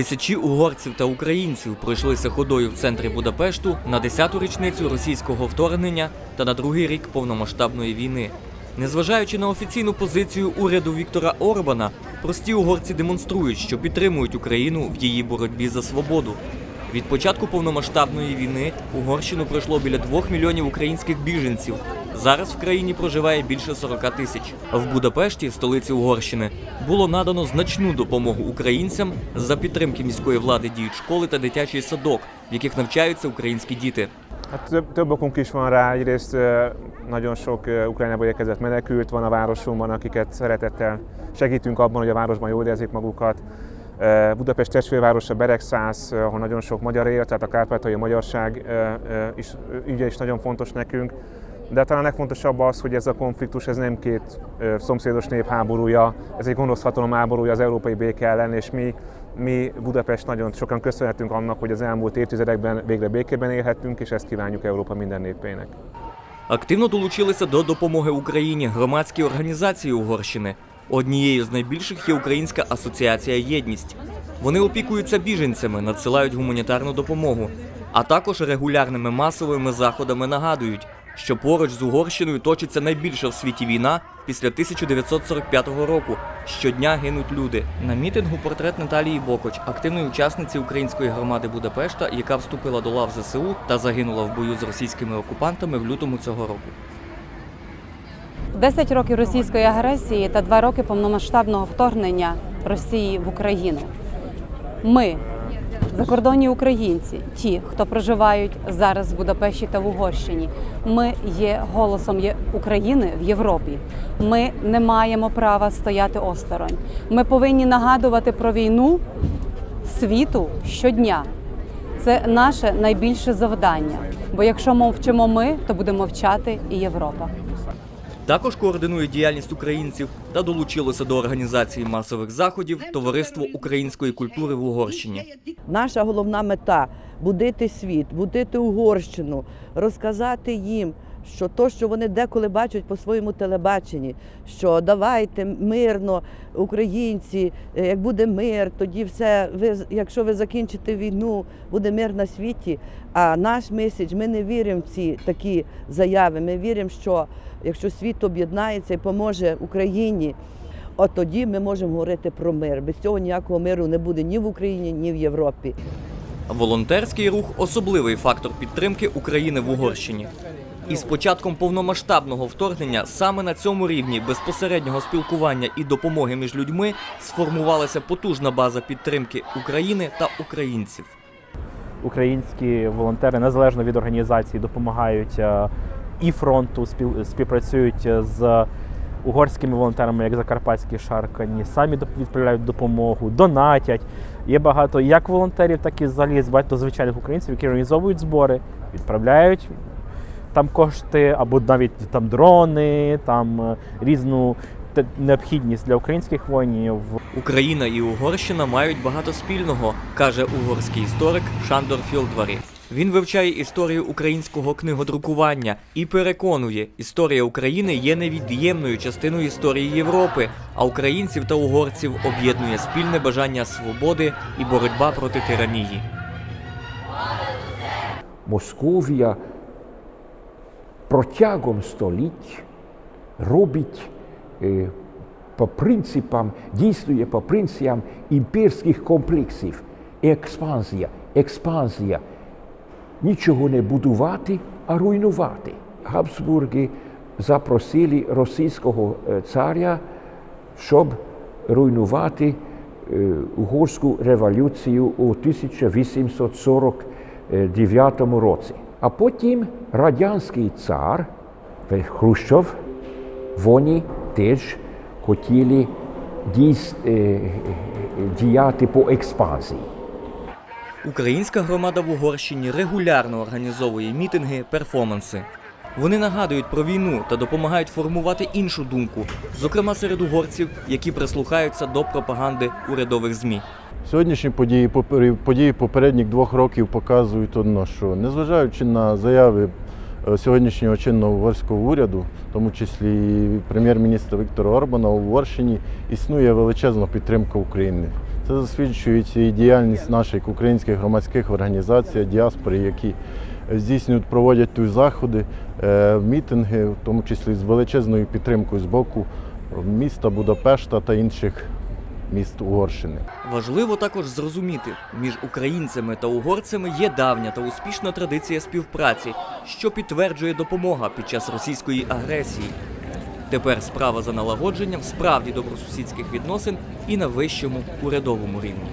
Тисячі угорців та українців пройшлися ходою в центрі Будапешту на 10-ту річницю російського вторгнення та на другий рік повномасштабної війни. Незважаючи на офіційну позицію уряду Віктора Орбана, прості угорці демонструють, що підтримують Україну в її боротьбі за свободу. Від початку повномасштабної війни Угорщину пройшло біля 2 мільйонів українських біженців. Зараз в країні проживає більше 40 тисяч. В Будапешті, столиці Угорщини, було надано значну допомогу українцям за підтримки міської влади діють школи та дитячий садок, в яких навчаються українські діти. Több, okunk is van rá, egyrészt nagyon sok Ukrajnából érkezett menekült van a városunkban, akiket szeretettel segítünk abban, hogy a városban jól érzik magukat. Ö, Budapest testvérvárosa Beregszász, ö, ahol nagyon sok magyar él, tehát a kárpátai magyarság ö, ö, is, ö, ügye is nagyon fontos nekünk. De talán a legfontosabb az, hogy ez a konfliktus ez nem két ö, szomszédos nép háborúja, ez egy gonosz hatalom háborúja az európai béke ellen, és mi, mi Budapest nagyon sokan köszönhetünk annak, hogy az elmúlt évtizedekben végre békében élhettünk, és ezt kívánjuk Európa minden népének. Активно долучилися до допомоги Україні громадські організації Угорщини. Однією з найбільших є Українська асоціація Єдність. Вони опікуються біженцями, надсилають гуманітарну допомогу, а також регулярними масовими заходами нагадують, що поруч з Угорщиною точиться найбільша в світі війна після 1945 року. Щодня гинуть люди. На мітингу портрет Наталії Бокоч, активної учасниці української громади Будапешта, яка вступила до лав ЗСУ та загинула в бою з російськими окупантами в лютому цього року. 10 років російської агресії та 2 роки повномасштабного вторгнення Росії в Україну. Ми, закордонні українці, ті, хто проживають зараз в Будапешті та в Угорщині, ми є голосом України в Європі. Ми не маємо права стояти осторонь. Ми повинні нагадувати про війну світу щодня. Це наше найбільше завдання. Бо якщо мовчимо ми, то буде мовчати і Європа. Також координує діяльність українців та долучилося до організації масових заходів Товариство української культури в Угорщині. Наша головна мета будити світ, будити Угорщину, розказати їм, що то, що вони деколи бачать по своєму телебаченні, що давайте мирно, українці, е, як буде мир, тоді все. Ви якщо ви закінчите війну, буде мир на світі. А наш меседж, ми не віримо в ці такі заяви. Ми віримо, що якщо світ об'єднається і поможе Україні. От тоді ми можемо говорити про мир. Без цього ніякого миру не буде ні в Україні, ні в Європі. Волонтерський рух особливий фактор підтримки України в Угорщині. І з початком повномасштабного вторгнення саме на цьому рівні безпосереднього спілкування і допомоги між людьми сформувалася потужна база підтримки України та українців. українські волонтери незалежно від організації допомагають е, і фронту, спів- співпрацюють з угорськими волонтерами, як Закарпатські Шаркані, самі відправляють допомогу, донатять. Є багато як волонтерів, так і взагалі багато звичайних українців, які організовують збори, відправляють там кошти, або навіть там дрони, там е, різну необхідність для українських воїнів. Україна і Угорщина мають багато спільного, каже угорський історик Шандор Фьолдварі. Він вивчає історію українського книгодрукування і переконує, історія України є невід'ємною частиною історії Європи, а українців та угорців об'єднує спільне бажання свободи і боротьба проти тиранії. Московія протягом століть робить е, по принципам, дійснує по принципам імперських комплексів. Експансія, експансія. Нічого не будувати, а руйнувати. Габсбурги запросили російського е, царя, щоб руйнувати е, угорську революцію у 1849 році. А потім радянський цар Хрущов, вони теж хотіли е, е, діяти по експансії. Українська громада в Угорщині регулярно організовує мітинги, перформанси. Вони нагадують про війну та допомагають формувати іншу думку, зокрема серед угорців, які прислухаються до пропаганди урядових ЗМІ. Сьогоднішні події, події попередніх двох років показують одно, що незважаючи на заяви е, сьогоднішнього чинного угорського уряду, в тому числі і прем'єр-міністра Віктора Орбана у Угорщині, існує величезна підтримка України. Це засвідчують і діяльність наших українських громадських організацій, діаспори, які здійснюють, проводять тут заходи, е, мітинги, в тому числі з величезною підтримкою з боку міста Будапешта та інших міст Угорщини. Важливо також зрозуміти, між українцями та угорцями є давня та успішна традиція співпраці, що підтверджує допомога під час російської агресії. Тепер справа за налагодженням справді добросусідських відносин і на вищому урядовому рівні.